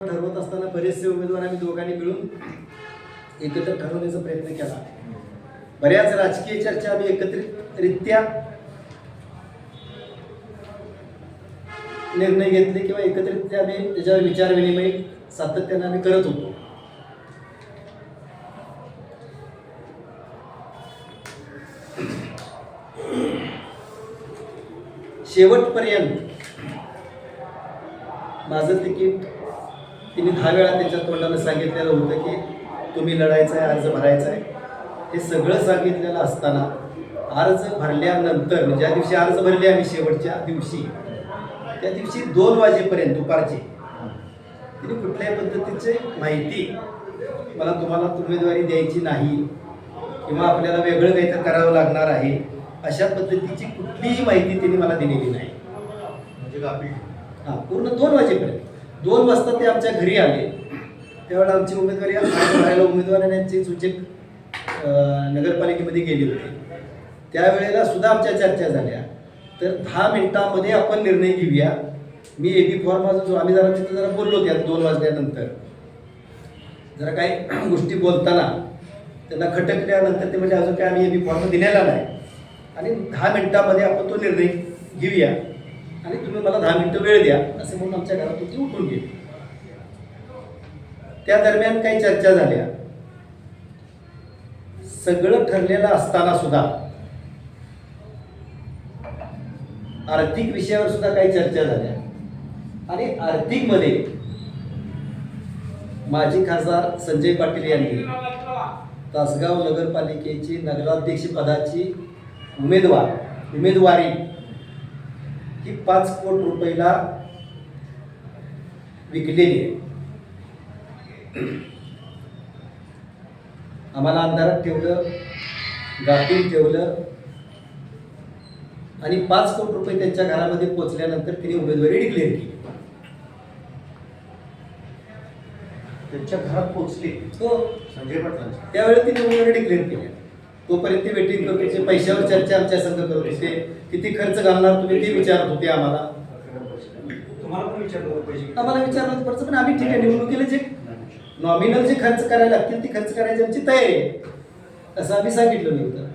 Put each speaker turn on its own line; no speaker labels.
ठरवत असताना बरेचसे उमेदवार आम्ही दोघांनी मिळून एकत्र ठरवण्याचा प्रयत्न केला. बऱ्याच राजकीय चर्चा आम्ही एकत्रितरित्या निर्णय घेतले किंवा एकत्रितरित्या आम्ही त्याच्यावर विचार विनिमय सातत्याने आम्ही करत होतो. शेवटपर्यंत माझं तिकीट तिने दहा वेळा त्याच्या तोंडानं सांगितलेलं होतं की तुम्ही लढायचं आहे अर्ज भरायचा आहे. हे सगळं सांगितलेलं असताना अर्ज भरल्यानंतर म्हणजे ज्या दिवशी अर्ज भरले आम्ही शेवटच्या दिवशी त्या दिवशी दोन वाजेपर्यंत दुपारचे तिने कुठल्याही पद्धतीची माहिती मला तुम्हाला उमेदवारी द्यायची नाही किंवा आपल्याला वेगळं काहीतरी करावं लागणार आहे अशा पद्धतीची कुठलीही माहिती तिने मला दिलेली नाही.
म्हणजे
हां पूर्ण दोन वाजेपर्यंत. दोन वाजता ते आमच्या घरी आले. त्यावेळेला आमची उमेदवारी राहायला भरायला उमेदवार सूचक नगरपालिकेमध्ये गेली होती. त्यावेळेला सुद्धा आमच्या चर्चा झाल्या. तर दहा मिनिटामध्ये आपण निर्णय घेऊया. मी ए बी फॉर्म जो आम्ही जरा तिथं जरा बोललो त्यात दोन वाजल्यानंतर. जरा काही गोष्टी बोलताना त्यांना खटकल्यानंतर ते म्हणजे अजून काय आम्ही ए बी फॉर्म दिलेला नाही. आणि दहा मिनिटामध्ये आपण तो निर्णय घेऊया. आणि तुम्ही मला दहा मिनिटं वेळ द्या असं म्हणून आमच्या घरातून ती उठून गेली. त्या दरम्यान काही चर्चा झाल्या. सगळं ठरलेलं असताना सुद्धा आर्थिक विषयावर सुद्धा काही चर्चा झाल्या. आणि आर्थिकमध्ये माजी खासदार संजय पाटील यांनी तासगाव नगरपालिकेची नगराध्यक्ष पदाची उमेदवार उमेदवारी ही पाच कोटी रुपयाला विकलेली आहे. आम्हाला अंधारात ठेवलं गाफील ठेवलं आणि पाच कोटी रुपये त्यांच्या घरामध्ये पोहोचल्यानंतर तिने उमेदवारी डिक्लेअर केली.
त्यांच्या घरात पोहोचले
हो
संजय पाटलांच्या.
त्यावेळेला तिने उमेदवारी डिक्लेअर केली. तोपर्यंत ते वेटिंग करत. होते पैशावर चर्चा आमच्या संघ करत होते किती खर्च घालणार तुम्ही ते विचारत होते आम्हाला.
तुम्हाला पण विचारलं पैसे
आम्हाला विचारलं होतं पडतं पण आम्ही ठीक आहे निवडणुकीला जे नॉमिनल जे खर्च करायला लागतील ती खर्च करायची आमची तयारी आहे. असं आम्ही सांगितलं होतं